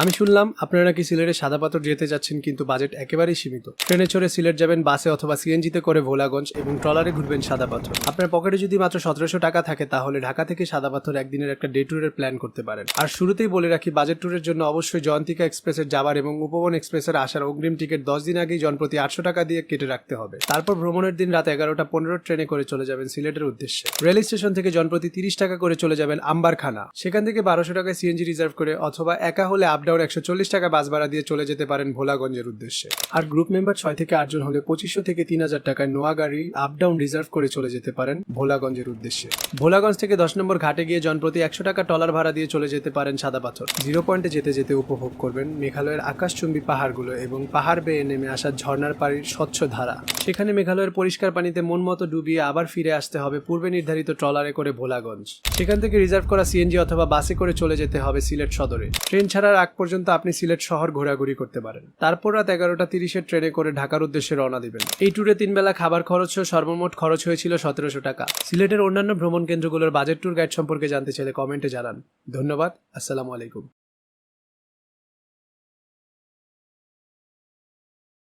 আমি শুনলাম আপনারা নাকি সিলেটে সাদা পাথর যেতে যাচ্ছেন কিন্তু বাজেট একেবারেই সীমিত। ট্রেনে চড়ে সিলেট যাবেন বাসে অথবা সিএনজিতে করে ভোলাগঞ্জ এবং ট্রলারে ঘুরবেন সাদা পাথর। আপনার পকেটে যদি মাত্র সতেরোশো টাকা থাকে তাহলে ঢাকা থেকে সাদা পাথর একদিনের একটা ডে ট্যুরের প্ল্যান করতে পারেন। আর শুরুতেই বলে রাখি, বাজেট ট্যুরের জন্য অবশ্যই জয়ন্তিকা এক্সপ্রেসের যাবার এবং উপবন এক্সপ্রেসের আসার অগ্রিম টিকিট দশ দিন আগেই জনপ্রতি আটশো টাকা দিয়ে কেটে রাখতে হবে। তারপর ভ্রমণের দিন রাত এগারোটা পনেরো ট্রেনে করে চলে যাবেন সিলেটের উদ্দেশ্যে। রেল স্টেশন থেকে জনপ্রতি তিরিশ টাকা করে চলে যাবেন আম্বারখানা। সেখান থেকে বারোশো টাকায় সিএনজি রিজার্ভ করে অথবা একা হলে আপ ডাউন একশো চল্লিশ টাকা বাস ভাড়া দিয়ে চলে যেতে পারেন ভোলাগঞ্জের উদ্দেশ্যে। আর গ্রুপ মেম্বার ছয় থেকে আটজন হলে পঁচিশশো থেকে তিন হাজার টাকায় নোয়া গাড়ি আপ ডাউন রিজার্ভ করে চলে যেতে পারেন ভোলাগঞ্জের উদ্দেশ্যে। ভোলাগঞ্জ থেকে দশ নম্বর ঘাটে গিয়ে জনপ্রতি একশো টাকা টলার ভাড়া দিয়ে চলে যেতে পারেন সাদা পাথর। জিরো পয়েন্টে যেতে যেতে উপভোগ করবেন মেঘালয়ের আকাশচুম্বী পাহাড়গুলো এবং পাহাড় বেয়ে নেমে আসা ঝর্ণার পাড়ির স্বচ্ছ ধারা। সেখানে মেঘালয়ের পরিষ্কার পানিতে মন মতো ডুবিয়ে আবার ফিরে আসতে হবে পূর্বে নির্ধারিত ট্রলারে করে ভোলাগঞ্জ। সেখান থেকে রিজার্ভ করা সিএনজি অথবা বাসে করে চলে যেতে হবে সিলেট সদরে। ট্রেন ছাড়ার আগ পর্যন্ত আপনি সিলেট শহর ঘোরাঘুরি করতে পারেন। তারপর রাত এগারোটা তিরিশের ট্রেনে করে ঢাকার উদ্দেশ্যে রওনা দিবেন। এই ট্যুরে তিন বেলা খাবার খরচ সর্বমোট খরচ হয়েছিল সতেরোশো টাকা। সিলেটের অন্যান্য ভ্রমণ কেন্দ্রগুলোর বাজেট ট্যুর গাইড সম্পর্কে জানতে চাইলে কমেন্টে জানান। ধন্যবাদ, আসসালামু আলাইকুম।